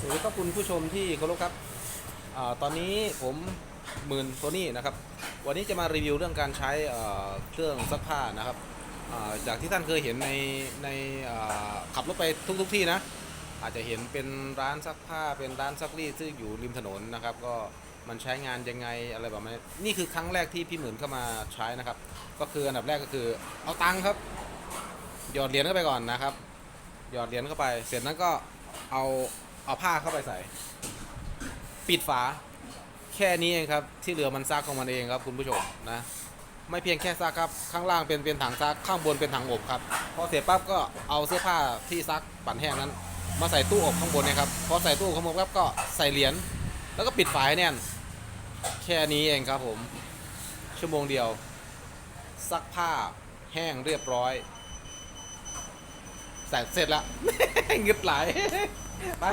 สวัสดีครับคุณผู้ชมที่เคารพครับอตอนนี้ผมหมื่นโซนี่นะครับ วันนี้จะมารีวิวเรื่องการใช้เครื่องซักผ้านะครับจากที่ท่านเคยเห็นในในขับรถไปทุกๆทที่นะ อาจจะเห็นเป็นร้านซักผ้าเป็นร้านซักรีดซึ่งอยู่ริมถนนนะครับ ก็มันใช้งานยังไงอะไรแบบนี้นี่คือครั้งแรกที่พี่หมื่นเข้ามาใช้นะครับ ก็คืออันดับแรกก็คือเอาตังค์ครับ หยอดเหรียญเข้าไปก่อนนะครับ หยอดเหรียญเข้าไป เสร็จนั้นก็เอา เอาผ้าเข้าไปใส่ ปิดฝา แค่นี้เองครับ ที่เหลือมันซักของมันเองครับคุณผู้ชมนะ ไม่เพียงแค่ซักครับ ข้างล่างเป็นเป็นถังซัก ข้างบนเป็นถังอบครับ พอเสร็จปั๊บก็เอาเสื้อผ้าที่ซักปั่นแห้งนั้น มาใส่ตู้อบข้างบนเนยครับ พอใส่ตู้อบข้างบนปั๊บก็ใส่เหรียญ แล้วก็ปิดฝาให้แน่น แค่นี้เองครับผม ชั่วโมงเดียว ซักผ้าแห้งเรียบร้อยใส่เสร็จแล้วงึดไหลไป